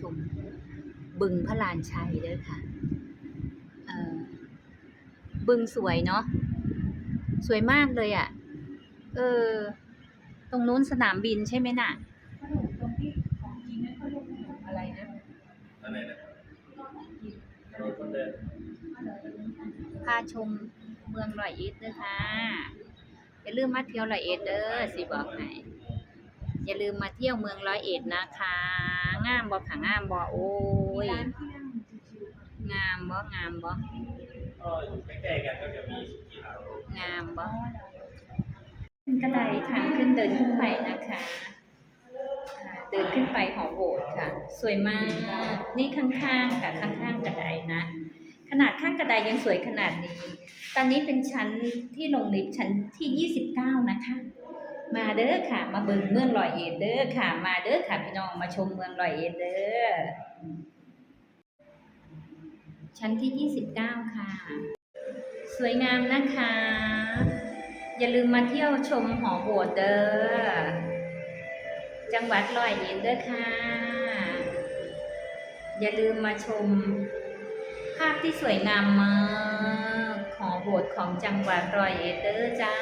ชม บึงพระลานชัยเด้อค่ะบึงสวยเนาะสวยมากเลยอะ่ะ เออ ตรงนู้นสนามบินใช่ไหมน่ะขนมตรงที่ขอะไรนะอะไรนะพาชมเมืองร้อยเอ็ดเด้อค่ะอย่าลืมมาเที่ยวร้อยเอ็ดเด้อสิบอกให้ อย่าลืมมาเที่ยวเมืองร้อยเอ็ดนะคะ งามบ่ค่ะงามบ่โอ้ย งามบ่งามบ่ก็อยู่ใกล้ๆกันก็จะมีสุกี้เฮางามบ่ขึ้นกระไดทางขึ้นเดินขึ้นไปนะคะอ่าเดินขึ้นไปหอโบสถ์ค่ะ สวยมาก นี่ข้างๆกับข้างๆกระไดนะ ขนาดข้างกระไดยังสวยขนาดนี้ ตอนนี้เป็นชั้นที่ลงลิฟต์ชั้นที่ 29 นะคะ มาเด้อค่ะ มาเบิ่งเมืองลอยเอ็ดเด้อค่ะ มาเด้อค่ะพี่น้องมาชมเมืองลอยเอ็ดเด้อชั้นที่ 29 ค่ะ สวยงามนะคะ อย่าลืมมาเที่ยวชมหอโบสถ์เด้อ จังหวัดร้อยเอ็ดเด้อค่ะ อย่าลืมมาชม ภาพที่สวยงามมากของโบสถ์ของจังหวัดรอยเอ็ดเด้อจ้า